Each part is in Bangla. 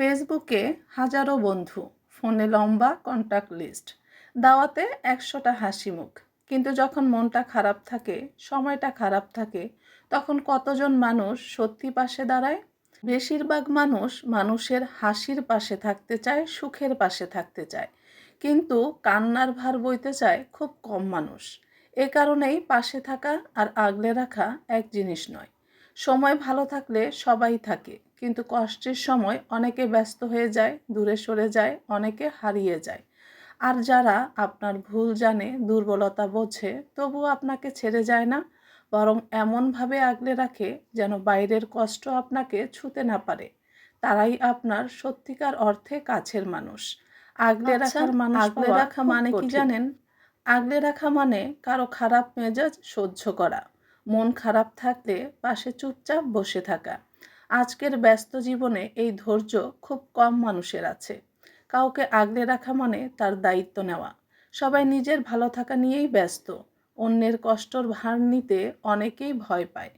ফেসবুকে হাজারো বন্ধু, ফোনে লম্বা কন্ট্যাক্ট লিস্ট দাওয়াতে একশোটা হাসি মুখ। কিন্তু যখন মনটা খারাপ থাকে, সময়টা খারাপ থাকে, তখন কতজন মানুষ সত্যি পাশে দাঁড়ায়? বেশিরভাগ মানুষ মানুষের হাসির পাশে থাকতে চায়, সুখের পাশে থাকতে চায়। কিন্তু কান্নার ভার বইতে চায় খুব কম মানুষ। এ কারণেই পাশে থাকা আর আগলে রাখা এক জিনিস নয়। সময় ভালো থাকলে সবাই থাকে কিন্তু কষ্টের সময় অনেকে ব্যস্ত হয়ে যায় দূরে সরে যায় অনেকে হারিয়ে যায়। আর যারা আপনার ভুল জানে দুর্বলতা বোঝে তবুও আপনাকে ছেড়ে যায় না বরং এমনভাবে আগলে রাখে যেন বাইরের কষ্ট আপনাকে ছুতে না পারে। তারাই আপনার সত্যিকার অর্থে কাছের মানুষ। আগলে আচ্ছা, রাখার মানুষ আগলে রাখা মানে কি জানেন? আগলে রাখা মানে কারও খারাপ মেজাজ সহ্য করা। মন খারাপ থাকলে পাশে চুপচাপ বসে থাকা। আজকের ব্যস্ত জীবনে এই ধৈর্য খুব কম মানুষের আছে। কাউকে আগলে রাখা মানে তার দায়িত্ব নেওয়া। সবাই নিজের ভালো থাকা নিয়েই ব্যস্ত। অন্যের কষ্টর ভার নিতে অনেকেই ভয় পায়।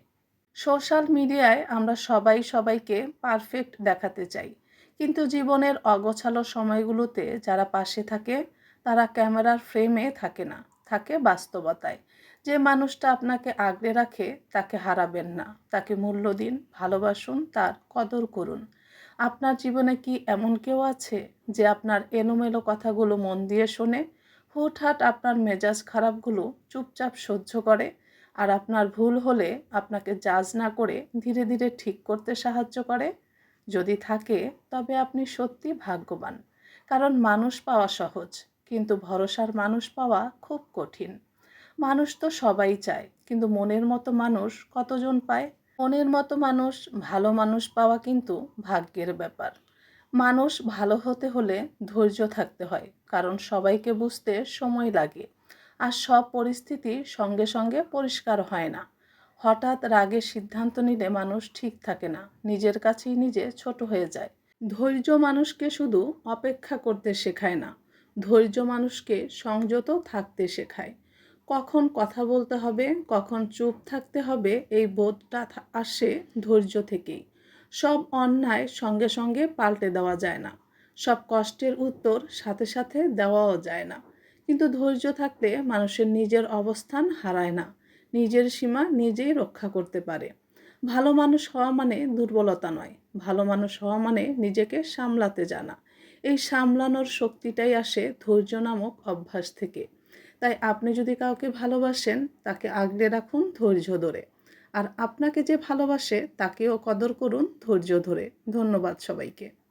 সোশ্যাল মিডিয়ায় আমরা সবাই সবাইকে পারফেক্ট দেখাতে চাই। কিন্তু জীবনের অগোছালো সময়গুলোতে যারা পাশে থাকে, তারা ক্যামেরার ফ্রেমে থাকে না, থাকে বাস্তবতায়। যে মানুষটা আপনাকে আগলে রাখে, তাকে হারাবেন না। তাকে মূল্য দিন, ভালোবাসুন, তার কদর করুন। আপনার জীবনে কি এমন কেউ আছে যে আপনার এলোমেলো কথাগুলো মন দিয়ে শোনে? হুটহাট আপনার মেজাজ খারাপগুলো চুপচাপ সহ্য করে আর আপনার ভুল হলে আপনাকে জাজ না করে ধীরে ধীরে ঠিক করতে সাহায্য করে? যদি থাকে, তবে আপনি সত্যি ভাগ্যবান। কারণ মানুষ পাওয়া সহজ, কিন্তু ভরসার মানুষ পাওয়া খুব কঠিন। মানুষ তো সবাই চায়, কিন্তু মনের মতো মানুষ কতজন পায়? মনের মতো মানুষ, ভালো মানুষ পাওয়া কিন্তু ভাগ্যের ব্যাপার। মানুষ ভালো হতে হলে ধৈর্য থাকতে হয়, কারণ সবাইকে বুঝতে সময় লাগে। আর সব পরিস্থিতি সঙ্গে সঙ্গে পরিষ্কার হয় না। হঠাৎ রাগে সিদ্ধান্ত নিলে মানুষ ঠিক থাকে না, নিজের কাছেই নিজে ছোট হয়ে যায়। ধৈর্য মানুষকে শুধু অপেক্ষা করতে শেখায় না, ধৈর্য মানুষকে সংযত থাকতে শেখায়। কখন কথা বলতে হবে, কখন চুপ থাকতে হবে, এই বোধটা আসে ধৈর্য থেকেই। সব অন্যায় সঙ্গে সঙ্গে পাল্টে দেওয়া যায় না। সব কষ্টের উত্তর সাথে সাথে দেওয়াও যায় না। কিন্তু ধৈর্য থাকলে মানুষের নিজের অবস্থান হারায় না। নিজের সীমা নিজেই রক্ষা করতে পারে। ভালো মানুষ হওয়া মানে দুর্বলতা নয়। ভালো মানুষ হওয়া মানে নিজেকে সামলাতে জানা। এই সামলানোর শক্তিটাই আসে ধৈর্য নামক অভ্যাস থেকে। তাই আপনি যদি কাউকে ভালোবাসেন, তাকে আগলে রাখুন ধৈর্য ধরে। আর আপনাকে যে ভালোবাসে, তাকেও কদর করুন ধৈর্য ধরে। ধন্যবাদ সবাইকে।